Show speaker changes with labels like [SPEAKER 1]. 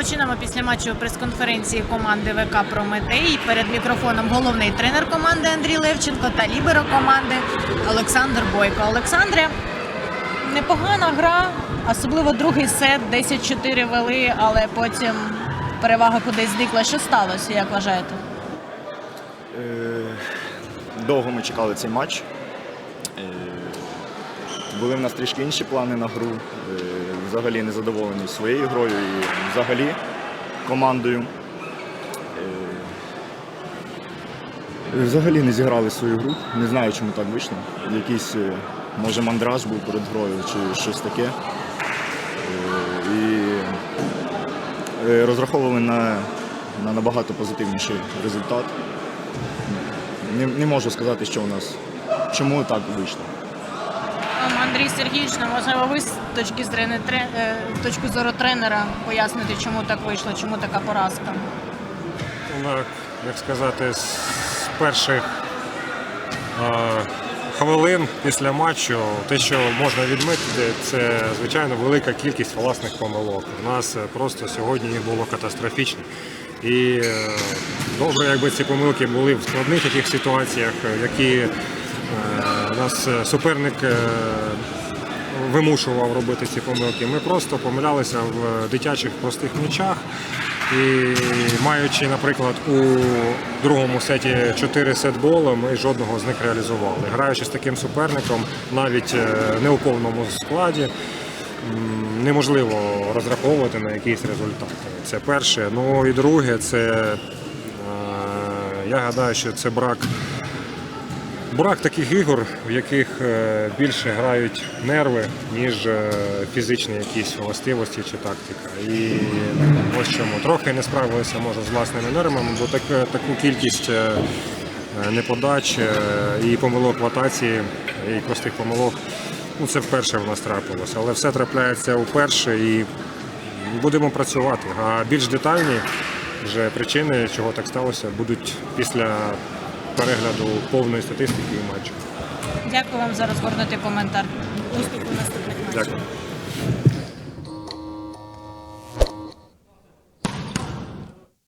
[SPEAKER 1] Розпочинаємо після матчу прес-конференції команди ВК Прометей. Перед мікрофоном головний тренер команди Андрій Левченко та ліберо команди Олександр Бойко. Олександре, непогана гра, особливо другий сет, 10-4 вели, але потім перевага кудись зникла. Що сталося, як вважаєте?
[SPEAKER 2] Е, Довго ми чекали цей матч. Були в нас трішки інші плани на гру. Е, Взагалі не задоволені своєю грою і взагалі командою. Е, Взагалі не зіграли свою гру. Не знаю, чому так вийшло. Якийсь, е, може, мандраж був перед грою чи щось таке. І розраховували на, на набагато позитивніший результат. Не, не можу сказати, що у нас. Чому так вийшло.
[SPEAKER 1] Ем, Андрій Сергійович, можливо, ви з точки, е, точки зору тренера поясните, чому так вийшло, чому така поразка.
[SPEAKER 3] Ну, як- сказати, з перших е, хвилин після матчу, те, що можна відмітити, це звичайно велика кількість власних помилок. У нас е, просто сьогодні їх було катастрофічно. І е, добре, якби ці помилки були в складних таких ситуаціях, е, які нас е, суперник. е, вимушував робити ці помилки. Ми просто помилялися в дитячих простих м'ячах. І маючи, наприклад, у другому сеті 4 сетболи, ми жодного з них реалізували. Граючи з таким суперником, навіть е, не у повному складі, неможливо розраховувати на якийсь результат. Це перше. Ну і друге, це е, я гадаю, що це брак Брак таких ігор, в яких е, більше грають нерви, ніж е, фізичні якісь властивості чи тактика. І ось чому трохи не справилися може з власними нервами, бо так, таку кількість е, неподач і помилок в атаці, і простих помилок. Ну, це вперше в нас трапилося, але все трапляється вперше і будемо працювати. А більш детальні вже причини, чого так сталося, будуть після перегляду повної статистики і матчу.
[SPEAKER 1] Дякую вам за розгорнутий коментар. Успіху наступних матчів.
[SPEAKER 3] Дякую.